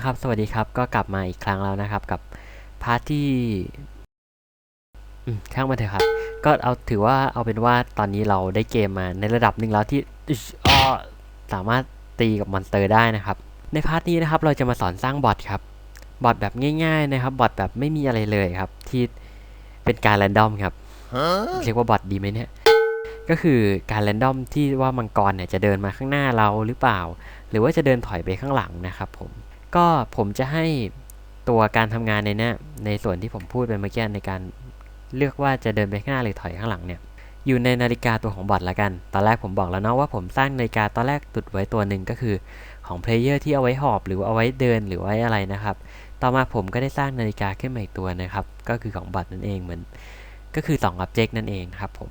แล้วครับ สวัสดีครับ ก็กลับมาอีกครั้งแล้วนะครับ กับพาร์ทที่อืมช่างมันเถอะครับ ก็เอาถือว่าเอาเป็นว่าตอนนี้เราได้เกมมาในระดับหนึ่งแล้วที่อิ๊ชอ้อสามารถตีกับมอนสเตอร์ได้นะครับ ในพาร์ทนี้นะครับเราจะมาสอนสร้างบอทครับ บอทแบบง่ายๆนะครับ บอทแบบไม่มีอะไรเลยครับ ที่เป็นการแรนดอมครับ เรียกว่าบอทดีไหมเนี่ย ก็คือการแรนดอมที่ว่ามังกรเนี่ยจะเดินมาข้างหน้าเราหรือเปล่า หรือว่าจะเดินถอยไปข้างหลังนะครับผม ก็ผมจะให้ตัวการทำงานในเนี้ยในส่วนที่ผมพูดไปเมื่อกี้ในการเลือกว่าจะเดินไปข้างหน้าหรือถอยข้างหลังเนี่ยอยู่ในนาฬิกาตัวของบอทละกัน ตอนแรกผมบอกแล้วเนาะว่าผมสร้างนาฬิกาตอนแรกตุดไว้ตัวหนึ่งก็คือของเพลเยอร์ที่เอาไว้หอบหรือว่าเอาไว้เดินหรือไว้อะไรนะครับ ต่อมาผมก็ได้สร้างนาฬิกาขึ้นมาอีกตัวนะครับ ก็คือของบอทนั่นเองเหมือนก็คือ2 object นั่นเองครับผม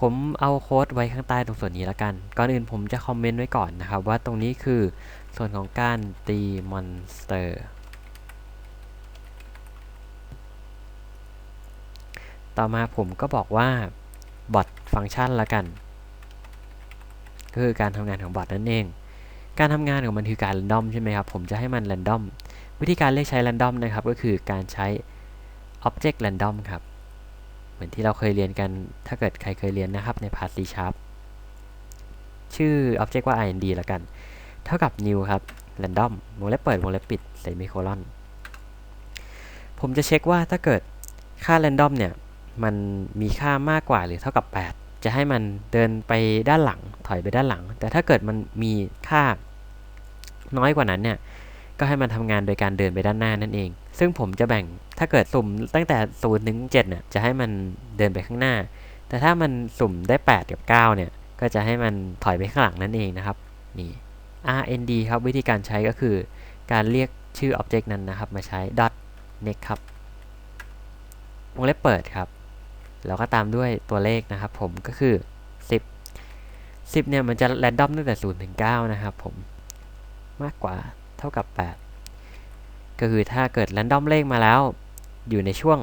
ผมเอาโค้ดไว้ข้างใต้ตรงส่วนนี้ละกัน ก่อนอื่นผมจะคอมเมนต์ไว้ก่อนนะครับว่าตรงนี้คือ ส่วนของการตีมอนสเตอร์ ต่อมาผมก็บอกว่าบอทฟังก์ชันละกันก็คือการทำงานของบอทนั่นเอง การทำงานของมันคือการ r รนดอมใช่ไหมครับ ผมจะให้มัน r รนดอม วิธีการเลือกใช้ r รนดอมนะครับ ก็คือการใช้ Object Random ครับ เหมือนที่เราเคยเรียนกัน ถ้าเกิดใครเคยเรียนนะครับใน Part C Sharp ชื่อ Object ว่า ind ละกัน เท่ากับ new ครับ random วงเล็บเปิดวงเล็บปิด semicolon ผมจะเช็คว่าถ้าเกิดค่า random เนี่ย มันมีค่ามากกว่าหรือเท่ากับ 8 จะให้มันเดินไปด้านหลังถอยไปด้านหลัง แต่ถ้าเกิดมันมีค่าน้อยกว่านั้นเนี่ย ก็ให้มันทำงานโดยการเดินไปด้านหน้านั่นเอง ซึ่งผมจะแบ่งถ้าเกิดสุ่มตั้งแต่0ถึง7เนี่ยจะให้มันเดินไปข้างหน้า แต่ถ้ามันสุ่มได้ 8 กับ 9 เนี่ยก็จะให้มันถอยไปข้างหลังนั่นเองนะครับนี่ rnd ครับวิธีการใช้ก็คือ การเรียกชื่อ object นั้นนะครับ มาใช้ dot next ครับวงเล็บเปิดครับ แล้วก็ตามด้วยตัวเลขนะครับ ผมก็คือ 10 10 เนี่ยมันจะ random ตั้งแต่0ถึง9นะครับผมมากกว่าเท่ากับ 8 ก็คือถ้าเกิด random เลขมาแล้ว อยู่ในช่วง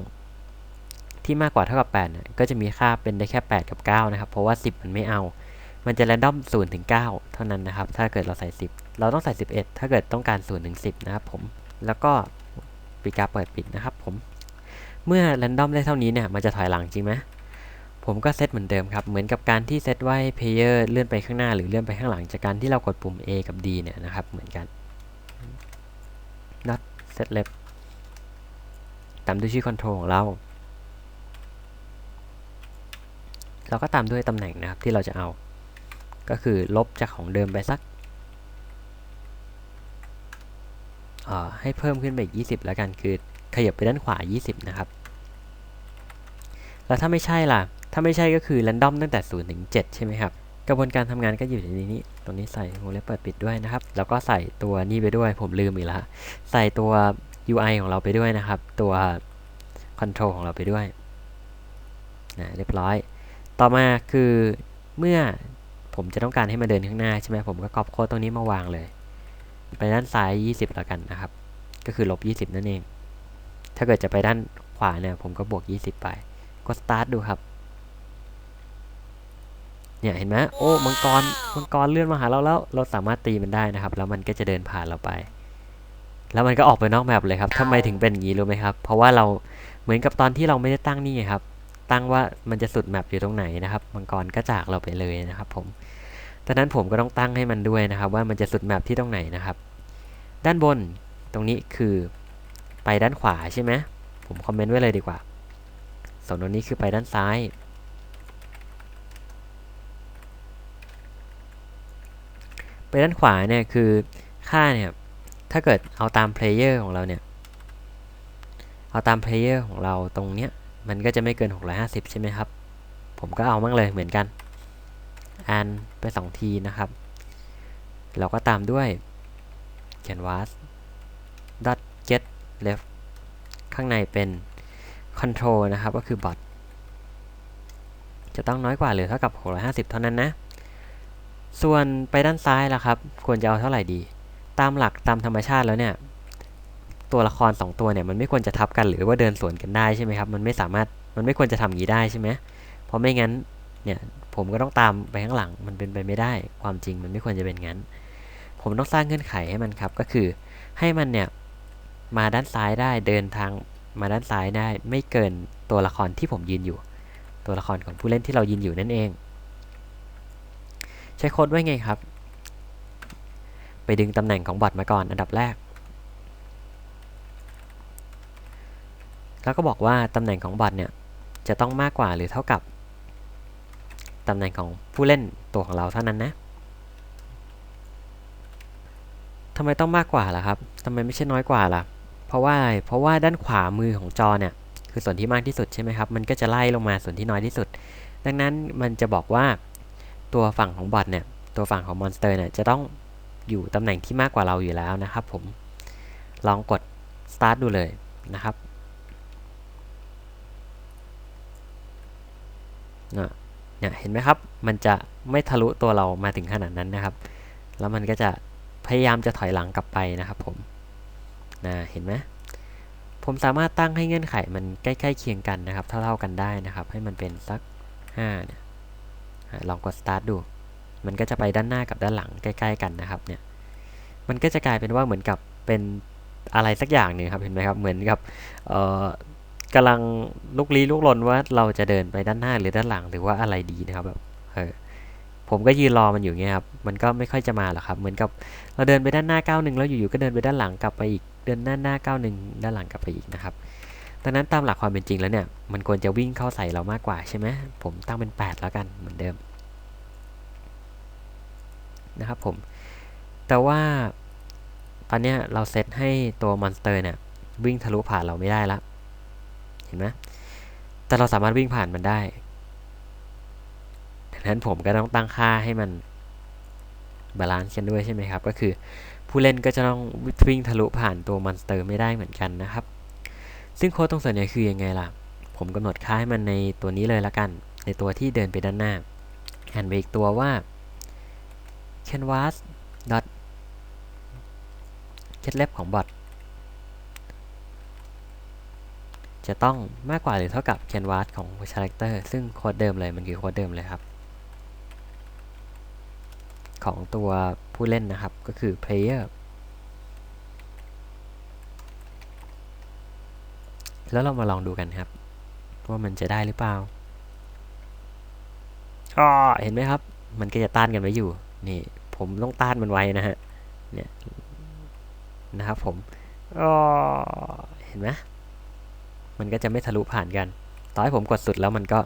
ที่มากกว่าเท่ากับ8เนี่ยก็จะมีค่าเป็นได้แค่ 8 กับ 9 นะครับ เพราะว่า 10 มันไม่เอา มันจะ random 0ถึง9เท่านั้นนะครับ ถ้าเกิดเราใส่ 10 เราต้องใส่ 11 ถ้าเกิดต้องการ0ถึง10นะครับผม แล้วก็ปีกาเปิดปิดนะครับผม เมื่อ random ได้เท่านี้เนี่ย มันจะถอยหลังจริงไหมผมก็เซตเหมือนเดิมครับ เหมือนกับการที่เซตไว้ player เลื่อนไปข้างหน้าหรือเลื่อนไปข้างหลังจากการที่เรากดปุ่ม A กับ D เนี่ยนะครับ เหมือนกัน not set left ตามด้วยชื่อ control ของเรา เราก็ตามด้วยตำแหน่งนะครับที่เราจะเอา ก็คือลบจากของเดิมไปสักให้เพิ่มขึ้นไปอีก 20 แล้วกัน คือขยับไปด้านขวา 20 นะครับ แล้วถ้าไม่ใช่ล่ะ ถ้าไม่ใช่ก็คือ random ตั้งแต่ 0 ถึง 7 ใช่ไหมครับ กระบวนการทำงานก็อยู่ในนี้ ตรงนี้ใส่วงเล็บเปิดปิดด้วยนะครับ แล้วก็ใส่ตัวนี้ไปด้วย ผมลืมอีกแล้ว ใส่ตัว UI ของเราไปด้วยนะครับ ตัว control ของเราไปด้วยนะเรียบร้อย ต่อมาคือเมื่อ ผมจะต้องการให้มาเดินข้างหน้าใช่ไหมผมก็ก๊อปโค้ดตรงนี้มาวางเลย ไปด้านซ้าย 20 แล้วกันนะครับ ก็คือลบ 20 นั่นเอง ถ้าเกิดจะไปด้านขวาเนี่ยผมก็บวก 20 ไป กด start ดูครับ เนี่ยเห็นไหมโอ้ มังกร มังกรเลื่อนมาหาเราแล้ว เราสามารถตีมันได้นะครับ แล้วมันก็จะเดินผ่านเราไป แล้วมันก็ออกไปนอกแมปเลยครับทำไมถึงเป็นอย่างนี้รู้ไหมครับ เพราะว่าเราเหมือนกับตอนที่เราไม่ได้ตั้งนี่ไงครับ ตั้งว่ามันจะสุดแมปอยู่ตรงไหนนะครับมังกรก็จากเราไปเลยนะครับผมดังนั้นผมก็ต้องตั้งให้มันด้วยนะครับ ว่ามันจะสุดแมปที่ตรงไหนนะครับ ด้านบนตรงนี้คือไปด้านขวาใช่ไหมผมคอมเมนต์ไว้เลยดีกว่าส่วนตรงนี้คือไปด้านซ้าย ไปด้านขวาเนี่ยคือค่าเนี่ยถ้าเกิดเอาตามเพลเยอร์ของเราเนี่ย เอาตามเพลเยอร์ของเราตรงเนี้ย มันก็จะไม่เกิน 650 ใช่ไหมครับ ผมก็เอามั่งเลยเหมือนกันอันไป 2 ทีนะครับ เราก็ตามด้วย canvas dot get left ข้างในเป็น control นะครับ ก็คือ bot จะต้องน้อยกว่าหรือเท่ากับ 650 เท่านั้นนะ ส่วนไปด้านซ้ายล่ะครับ ควรจะเอาเท่าไหร่ดี ตามหลักตามธรรมชาติแล้วเนี่ย ตัวละคร 2 ตัวเนี่ยมันไม่ควรจะทับกันหรือว่าเดินสวนกันได้ใช่ไหมครับ มันไม่สามารถมันไม่ควรจะทำอย่างนี้ได้ใช่ไหมเพราะไม่งั้นเนี่ยผมก็ต้องตามไปข้างหลังมันเป็นไปไม่ได้ ความจริงมันไม่ควรจะเป็นงั้น ผมต้องสร้างเงื่อนไขให้มันครับ ก็คือให้มันเนี่ยมาด้านซ้ายได้เดินทางมาด้านซ้ายได้ ไม่เกินตัวละครที่ผมยืนอยู่ ตัวละครของผู้เล่นที่เรายืนอยู่นั่นเอง ใช้โค้ดไว้ไงครับ ไปดึงตำแหน่งของบอทมาก่อนอันดับแรก แล้วก็บอกว่าตำแหน่งของบอทเนี่ยจะต้องมากกว่าหรือเท่ากับตำแหน่งของผู้เล่นตัวของเราเท่านั้นนะทำไมต้องมากกว่าล่ะครับทำไมไม่ใช่น้อยกว่าล่ะ เพราะว่าเพราะว่าด้านขวามือของจอเนี่ยคือส่วนที่มากที่สุดใช่ไหมครับ มันก็จะไล่ลงมาส่วนที่น้อยที่สุด ดังนั้นมันจะบอกว่าตัวฝั่งของบอทเนี่ย ตัวฝั่งของมอนสเตอร์เนี่ยจะต้องอยู่ตำแหน่งที่มากกว่าเราอยู่แล้วนะครับผม ลองกด start ดูเลยนะครับ เนี่ยเห็นไหมครับ มันจะไม่ทะลุตัวเรามาถึงขนาดนั้นนะครับ แล้วมันก็จะพยายามจะถอยหลังกลับไปนะครับผมนะเห็นไหมผมสามารถตั้งให้เงื่อนไขมันใกล้ๆเคียงกันนะครับ เท่าๆกันได้นะครับ ให้มันเป็นสัก5เนี่ยลองกด start ดู มันก็จะไปด้านหน้ากับด้านหลังใกล้ ๆ กันนะครับเนี่ย มันก็จะกลายเป็นว่าเหมือนกับเป็นอะไรสักอย่างหนึ่งครับ เห็นไหมครับ เหมือนกับ กำลังลุกลี้ลุกลนว่าเราจะเดินไปด้านหน้าหรือด้านหลังหรือว่าอะไรดีนะครับแบบเออผมก็ยืนรอมันอยู่เงี้ยครับมันก็ไม่ค่อยจะมาหรอกครับ เหมือนกับเราเดินไปด้านหน้าก้าวหนึ่งแล้วอยู่ๆก็เดินไปด้านหลังกลับไปอีกเดินหน้าหน้าก้าวหนึ่งด้านหลังกลับไปอีกนะครับดังนั้นตามหลักความเป็นจริงแล้วเนี่ยมันควรจะวิ่งเข้าใส่เรามากกว่าใช่ไหมผมตั้งเป็น 8 แล้วกันเหมือนเดิมนะครับผมแต่ว่าตอนนี้เราเซตให้ตัวมอนสเตอร์เนี่ยวิ่งทะลุผ่านเราไม่ได้และเห็นไหมแต่เราสามารถวิ่งผ่านมันได้ ดังนั้นผมก็ต้องตั้งค่าให้มันบาลานซ์กันด้วยใช่ไหมครับ ก็คือผู้เล่นก็จะต้องวิ่งทะลุผ่านตัวมอนสเตอร์ไม่ได้เหมือนกันนะครับ ซึ่งโค้ดตรงส่วนนี้คือยังไงล่ะ ผมกำหนดค่าให้มันในตัวนี้เลยละกัน ในตัวที่เดินไปด้านหน้าแอนไปอีกตัวว่า canvas dot get left ของบอท จะต้องมากกว่าหรือเท่ากับ canvas ของ character ซึ่งโค้ดเดิมเลยมันคือโค้ดเดิมเลยครับ ของตัวผู้เล่นนะครับก็คือ player แล้วเรามาลองดูกันครับ ว่ามันจะได้หรือเปล่าก็เห็นไหมครับ มันก็จะต้านกันไว้อยู่ นี่ ผมต้องต้านมันไว้นะฮะ เนี่ยนะครับผมก็เห็นไหม มันก็จะไม่ทะลุผ่านกัน ต่อให้ผมกดสุดแล้วมันก็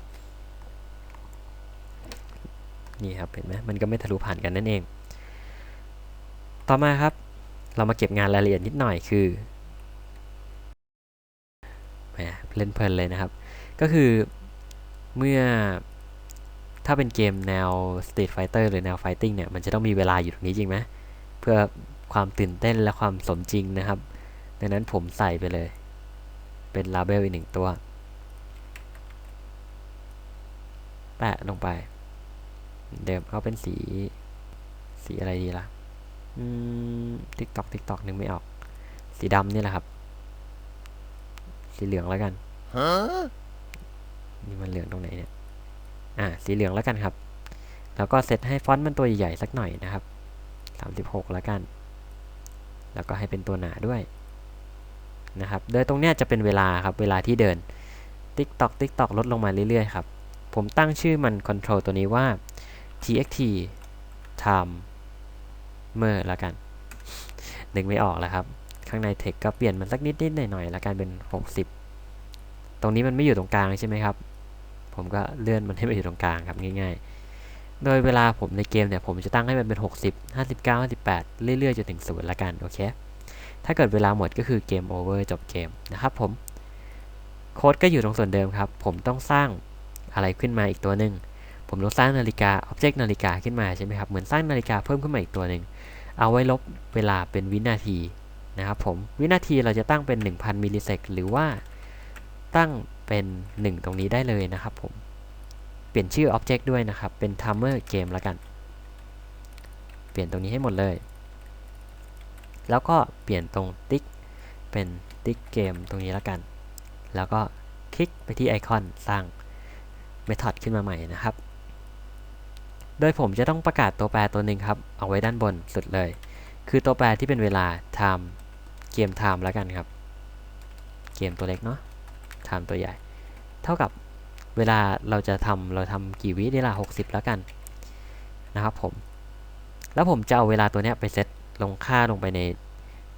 นี่ครับเห็นไหมมันก็ไม่ทะลุผ่านกันนั่นเอง ต่อมาครับ เรามาเก็บงานรายละเอียดนิดหน่อยคือแหมเล่นเพลินเลยนะครับ ก็คือเมื่อถ้าเป็นเกมแนว Street Fighter หรือแนว Fighting เนี่ย มันจะต้องมีเวลาอยู่ตรงนี้จริงไหมเพื่อความตื่นเต้นและความสมจริงนะครับ ดังนั้นผมใส่ไปเลย เป็นลาเบลอีกหนึ่งตัวแปะลงไป เดิมเอาเป็นสี สีอะไรดีล่ะอืมติ๊กตอกติ๊กตอกนึงไม่ออก สีดำนี่แหละครับ สีเหลืองแล้วกันนี่มันเหลืองตรงไหนเนี่ย อ่า สีเหลืองแล้วกันครับ แล้วก็เซตให้ฟอนต์มันตัวใหญ่ๆสักหน่อยนะครับ 36 แล้วกัน แล้วก็ให้เป็นตัวหนาด้วย นะครับ โดยตรงเนี้ยจะเป็นเวลาครับ เวลาที่เดิน ติ๊กตอกติ๊กตอกลดลงมาเรื่อยๆครับ ผมตั้งชื่อมัน control ตัวนี้ว่า txt time เมื่อละกัน นึกไม่ออกแล้วครับ ข้างใน text ก็เปลี่ยนมันสักนิดนิดหน่อยหน่อยละกันเป็น 60 ตรงนี้มันไม่อยู่ตรงกลางใช่ไหมครับ ผมก็เลื่อนมันให้มาอยู่ตรงกลางครับง่ายๆ โดยเวลาผมในเกมเนี่ยผมจะตั้งให้มันเป็น 60 59 58 เรื่อยๆจนถึงศูนย์ละกัน โอเค ถ้าเกิดเวลาหมดก็คือเกมโอเวอร์จบเกมนะครับผม โค้ดก็อยู่ตรงส่วนเดิมครับ ผมต้องสร้างอะไรขึ้นมาอีกตัวหนึ่ง ผมต้องสร้างนาฬิกาอ็อบเจกต์นาฬิกาขึ้นมาใช่ไหมครับ เหมือนสร้างนาฬิกาเพิ่มขึ้นมาอีกตัวหนึ่ง เอาไว้ลบเวลาเป็นวินาทีนะครับผม วินาทีเราจะตั้งเป็น 1000 มิลลิเซกหรือว่าตั้งเป็น 1 ตรงนี้ได้เลยนะครับผม เปลี่ยนชื่อ Object ด้วยนะครับ เป็น Timer Game แล้วกัน เปลี่ยนตรงนี้ให้หมดเลย แล้วก็เปลี่ยนตรงติ๊กเป็นติ๊กเกมตรงนี้แล้วกัน แล้วก็คลิกไปที่ไอคอนสร้าง Method ขึ้นมาใหม่นะครับ โดยผมจะต้องประกาศตัวแปรตัวหนึ่งครับ เอาไว้ด้านบนสุดเลย คือตัวแปรที่เป็นเวลา time เกมไทม์แล้วกันครับ เกมตัวเล็กเนาะไทม์ตัวใหญ่ เท่ากับเวลาเราจะทำเราทำกี่วินี่ละ60 แล้วกันนะครับผม แล้วผมจะเอาเวลาตัวเนี้ยไปเซต ลงค่าลงไปใน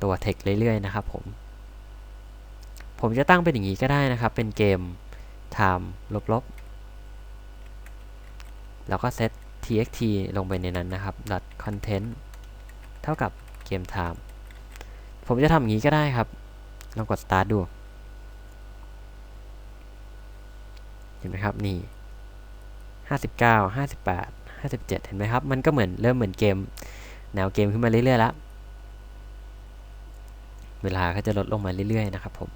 ตัว text เรื่อยๆนะครับผม ผมจะตั้งเป็นอย่างนี้ก็ได้นะครับ เป็นเกม time ลบๆ แล้วก็เซต txt ลงไปในนั้นนะครับ dot content เท่ากับเกม time ผมจะทำอย่างนี้ก็ได้ครับ ลองกด start ดู เห็นไหมครับ นี่ 59 58 57 เห็นไหมครับ มันก็เหมือนเริ่มเหมือนเกม แนวเกมขึ้นมาเรื่อยๆแล้วเวลาก็จะลดลงมาเรื่อยๆนะครับผม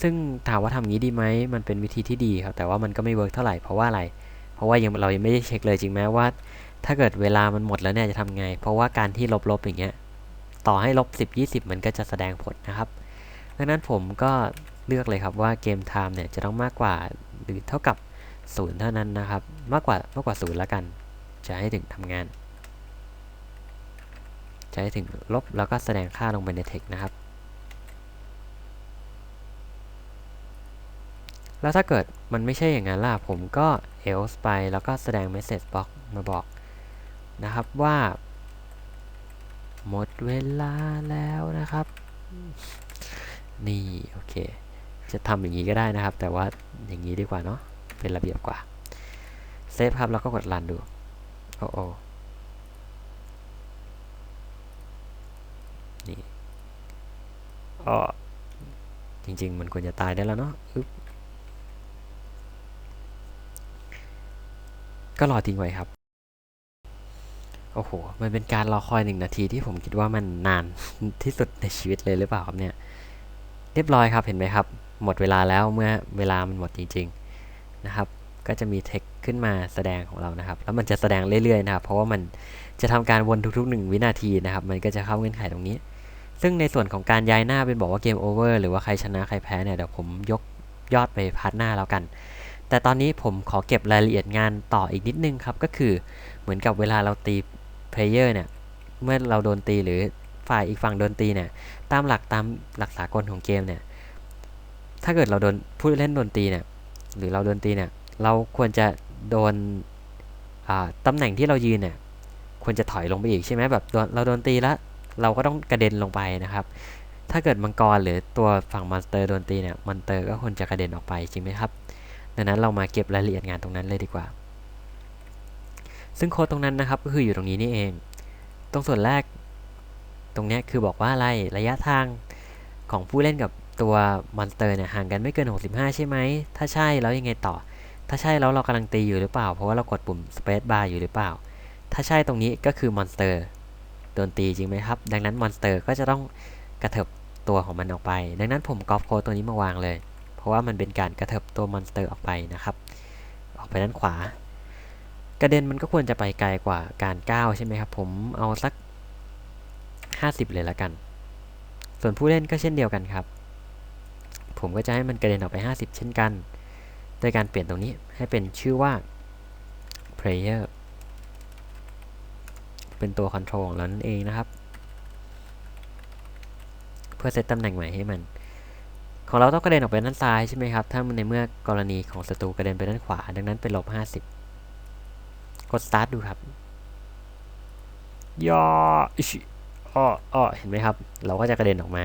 ซึ่งถามว่าทำงี้ดีไหมมันเป็นวิธีที่ดีครับแต่ว่ามันก็ไม่เวิร์กเท่าไหร่เพราะว่าอะไร เพราะว่ายังเรายังไม่ได้เช็คเลยจริงไหมว่า ถ้าเกิดเวลามันหมดแล้วเนี่ยจะทำไง เพราะว่าการที่ลบๆอย่างเงี้ยต่อให้ลบ10 20 มันก็จะแสดงผลนะครับ ดังนั้นผมก็เลือกเลยครับว่าเกม time เนี่ยจะต้องมากกว่าหรือเท่ากับ0เท่านั้นนะครับ มากกว่ามากกว่า0แล้วกัน จะให้ถึงทำงาน ให้ถึงลบแล้วก็แสดงค่าลงไปใน text นะครับ แล้วถ้าเกิดมันไม่ใช่อย่างนั้นล่ะผมก็ else ไปแล้วก็แสดง message box มาบอกนะครับว่า หมดเวลาแล้วนะครับ นี่โอเค จะทำอย่างนี้ก็ได้นะครับ แต่ว่าอย่างนี้ดีกว่าเนาะเป็นระเบียบกว่าเซฟครับแล้วก็กดรันดูโอ้โอนี่ อ๋อจริง ๆ มันควรจะตายได้แล้วเนาะก็รอทิ้งไว้ครับ โอ้โห มันเป็นการรอคอยหนึ่งนาทีที่ผมคิดว่ามันนานที่สุดในชีวิตเลยหรือเปล่าครับเนี่ย เรียบร้อยครับเห็นไหมครับ หมดเวลาแล้วเมื่อเวลามันหมดจริง ๆนะครับ ก็จะมีเทคขึ้นมาแสดงของเรานะครับ แล้วมันจะแสดงเรื่อยๆนะครับ เพราะว่ามันจะทำการวนทุกๆ1วินาทีนะครับ มันก็จะเข้าเงื่อนไขตรงนี้ ซึ่งในส่วนของการย้ายหน้าเป็นบอกว่าเกมโอเวอร์หรือว่าใครชนะใครแพ้เนี่ยเดี๋ยวผมยกยอดไปพาร์ทหน้าแล้วกัน แต่ตอนนี้ผมขอเก็บรายละเอียดงานต่ออีกนิดนึงครับ ก็คือเหมือนกับเวลาเราตีเพลเยอร์เนี่ย เมื่อเราโดนตีหรือฝ่ายอีกฝั่งโดนตีเนี่ย ตามหลักตามหลักสากลของเกมเนี่ย ถ้าเกิดเราโดนผู้เล่นโดนตีเนี่ย หรือเราโดนตีเนี่ย เราควรจะโดนตำแหน่งที่เรายืนเนี่ย ควรจะถอยลงไปอีกใช่ไหมแบบเราโดนตีแล้ว เราก็ต้องกระเด็นลงไปนะครับ ถ้าเกิดมังกรหรือตัวฝั่งมอนสเตอร์โดนตีเนี่ยมอนสเตอร์ก็ควรจะกระเด็นออกไปจริงไหมครับดังนั้นเรามาเก็บรายละเอียดงานตรงนั้นเลยดีกว่า ซึ่งโค้ดตรงนั้นนะครับก็คืออยู่ตรงนี้นี่เอง ตรงส่วนแรกตรงนี้คือบอกว่าอะไรระยะทางของผู้เล่นกับตัวมอนสเตอร์เนี่ยห่างกันไม่เกิน 65 ใช่ไหม ถ้าใช่แล้วยังไงต่อ ถ้าใช่แล้วเรากำลังตีอยู่หรือเปล่า เพราะว่าเรากดปุ่ม Space Bar อยู่หรือเปล่า ถ้าใช่ตรงนี้ก็คือมอนสเตอร์ โดนตีจริงไหมครับ ดังนั้นมอนสเตอร์ก็จะต้องกระเถิบตัวของมันออกไป ดังนั้นผมก๊อปโคตัวนี้มาวางเลย เพราะว่ามันเป็นการกระเถิบตัวมอนสเตอร์ออกไปนะครับ ออกไปด้านขวา กระเด็นมันก็ควรจะไปไกลกว่าการก้าวใช่ไหมครับ ผมเอาสัก 50 เลยละกัน ส่วนผู้เล่นก็เช่นเดียวกันครับ ผมก็จะให้มันกระเด็นออกไป 50 เช่นกัน โดยการเปลี่ยนตรงนี้ให้เป็นชื่อว่า player เป็นตัว control ของเรานั่นเองนะครับ เพื่อเซตตำแหน่งใหม่ให้มัน ของเราต้องกระเด็นออกไปด้านซ้ายใช่ไหมครับ ถ้ามันในเมื่อกรณีของศัตรูกระเด็นไปด้านขวา ดังนั้นเป็นลบ50 กด start ดูครับยออิชิอ้ออ้อเห็นไหมครับ เราก็จะกระเด็นออกมา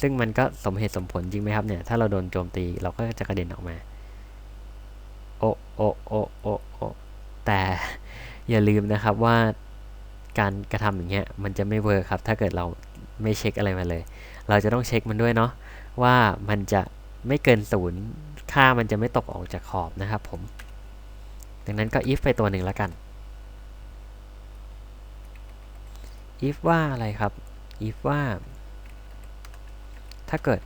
ซึ่งมันก็สมเหตุสมผลจริงไหมครับเนี่ย ถ้าเราโดนโจมตีเราก็จะกระเด็นออกมา โอโอโอโอโอแต่อย่าลืมนะครับว่า การกระทำอย่างเงี้ยมันจะไม่เวิร์คครับ ถ้าเกิดเราไม่เช็คอะไรมาเลย เราจะต้องเช็คมันด้วยเนาะว่ามันจะไม่เกินศูนย์ค่ามันจะไม่ตกออกจากขอบนะครับผม ดังนั้นก็ if ไปตัวหนึ่งแล้วกัน if ว่าอะไรครับ if ว่า ถ้าเกิด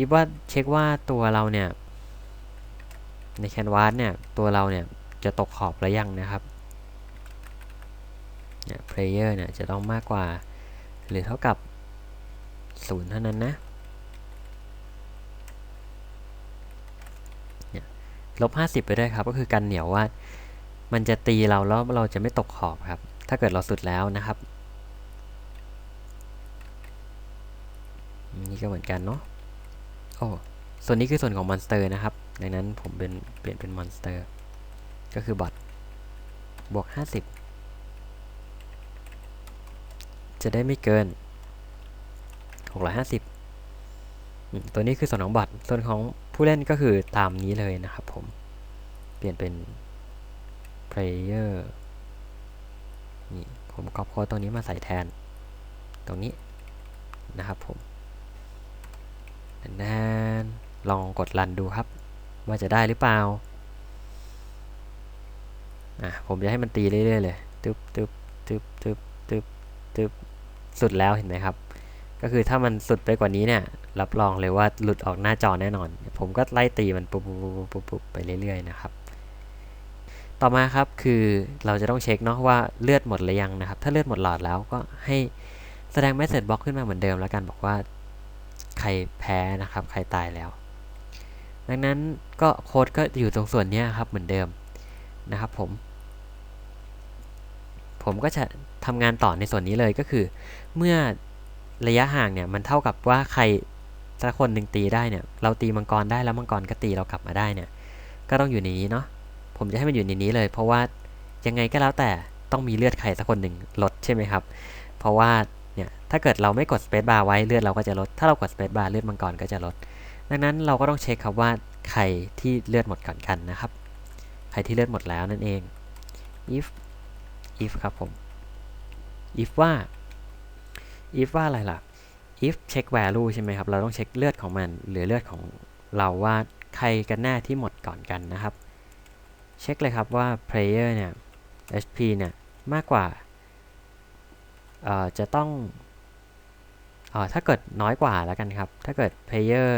if ว่าเช็คว่าตัวเราเนี่ยในแคนวาสเนี่ยตัวเราเนี่ยจะตกขอบหรือยังนะครับ เนี่ย player เนี่ยจะต้องมากกว่า หรือเท่ากับ 0 เท่านั้นนะเนี่ยลบ 50 ไปด้วยครับ ก็คือกันเหนียวว่า มันจะตีเราแล้วเราจะไม่ตกขอบครับ ถ้าเกิดเราสุดแล้วนะครับ นี่ก็เหมือนกันเนาะโอ้ส่วนนี้คือส่วนของมอนสเตอร์นะครับ ดังนั้นผมเป็นเปลี่ยนเป็นมอนสเตอร์ ก็คือบอทบวก 50 จะได้ไม่เกิน 650อืมตัวนี้คือส่วนของบอทส่วนของผู้เล่นก็คือตามนี้เลยนะครับผม เปลี่ยนเป็น player นี่ผมก๊อปโค้ดตรงนี้มาใส่แทน ตรงนี้นะครับผมนนลองกดรันดูครับ ว่าจะได้หรือเปล่า อะผมจะให้มันตีเรื่อยๆเลยตึ๊บตึ๊บตึ๊บตึ๊บตึ๊บตึ๊บ สุดแล้วเห็นไหมครับ ก็คือถ้ามันสุดไปกว่านี้เนี่ย รับรองเลยว่าหลุดออกหน้าจอแน่นอน ผมก็ไล่ตีมันปุ๊บปุ๊บปุ๊บปุ๊บไปเรื่อยๆนะครับต่อมาครับคือเราจะต้องเช็คเนาะว่าเลือดหมดหรือยังนะครับ ถ้าเลือดหมดหลอดแล้วก็ให้แสดง message box ขึ้นมาเหมือนเดิมแล้วกันบอกว่าใครแพ้นะครับ ใครตายแล้ว ดังนั้นก็โค้ดก็อยู่ตรงส่วนนี้ครับเหมือนเดิมนะครับผม ผมก็จะทำงานต่อในส่วนนี้เลยก็คือ เมื่อระยะห่างเนี่ยมันเท่ากับว่าใครสักคนหนึ่งตีได้เนี่ย เราตีมังกรได้แล้วมังกรก็ตีเรากลับมาได้เนี่ย ก็ต้องอยู่ในนี้เนาะผมจะให้มันอยู่ในนี้เลย เพราะว่ายังไงก็แล้วแต่ต้องมีเลือดใครสักคนหนึ่งลดใช่ไหมครับ เพราะว่าเนี่ยถ้าเกิดเราไม่กด space bar ไว้เลือดเราก็จะลด ถ้าเรากด space bar เลือดมังกรก็จะลด ดังนั้นเราก็ต้องเช็คครับว่าใครที่เลือดหมดก่อนกันนะครับ ใครที่เลือดหมดแล้วนั่นเอง if if ครับผม if ว่า if ว่าอะไรล่ะ if เช็ค value ใช่ไหมครับ เราต้องเช็คเลือดของมัน หรือเลือดของเราว่าใครกันแน่ที่หมดก่อนกันนะครับ เช็คเลยครับว่า player เนี่ย HP เนี่ยมากกว่าเอ่อจะต้องเอ่อถ้าเกิดน้อยกว่าแล้วกันครับ ถ้าเกิด player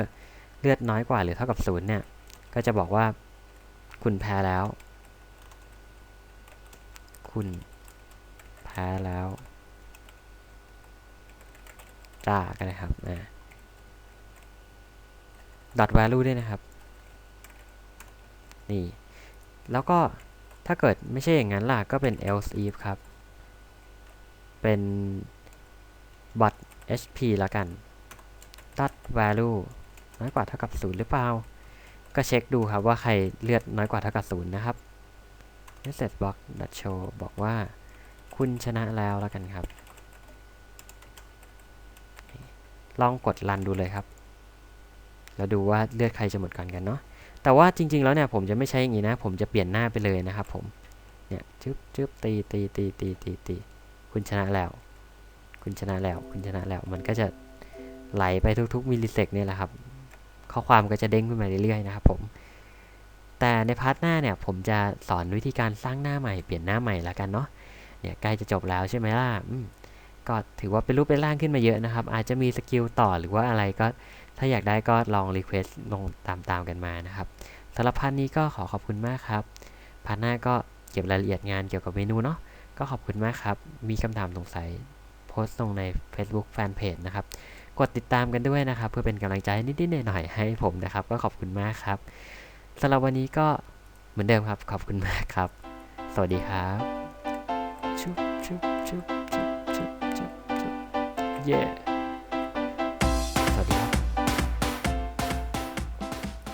เลือดน้อยกว่าหรือเท่ากับศูนย์เนี่ย ก็จะบอกว่าคุณแพ้แล้ว คุณ พ้แล้วจ้ากันนะครับนะ dot value ด้วยนะครับ นี่ แล้วก็ถ้าเกิดไม่ใช่อย่างนั้นล่ะ ก็เป็น else if ครับ เป็น bot hp ละกัน dot value น้อยกว่าเท่ากับ 0 หรือเปล่า ก็เช็คดูครับว่าใครเลือดน้อยกว่าเท่ากับ 0 นะครับ message box show บอกว่า คุณชนะแล้วและกันครับ ลองกดรันดูเลยครับ แล้วดูว่าเลือดใครจะหมดก่อนกันเนาะ แต่ว่าจริง ๆ แล้วเนี่ยผมจะไม่ใช้อย่างนี้นะ ผมจะเปลี่ยนหน้าไปเลยนะครับผม เนี่ยจึ๊บจึ๊บตีตีตีตีตีตีคุณชนะแล้ว คุณชนะแล้ว คุณชนะแล้ว มันก็จะไหลไปทุก ๆมิลลิเซกเนี่ยแหละครับ ข้อความก็จะเด้งขึ้นมาเรื่อยๆนะครับผม แต่ในพาร์ทหน้าเนี่ยผมจะสอนวิธีการสร้างหน้าใหม่เปลี่ยนหน้าใหม่แล้วกันเนาะ เนี่ยใกล้จะจบแล้วใช่ไหมล่ะก็ถือว่าเป็นรูปเป็นร่างขึ้นมาเยอะนะครับ อาจจะมีสกิลต่อหรือว่าอะไรก็ถ้าอยากได้ก็ลองรีเควสลงตามๆกันมานะครับสำหรับพาร์ทนี้ก็ขอขอบคุณมากครับพาร์ทหน้าก็เก็บรายละเอียดงานเกี่ยวกับเมนูเนาะก็ขอบคุณมากครับ มีคำถามสงสัยโพสต์ลงใน Facebook Fanpage นะครับ กดติดตามกันด้วยนะครับ เพื่อเป็นกำลังใจนิดๆหน่อยๆให้ผมนะครับ ก็ขอบคุณมากครับสำหรับวันนี้ก็เหมือนเดิมครับ ขอบคุณมากครับ สวัสดีครับ ชุบชุบชุบชุบชุบชุบชุบ yeah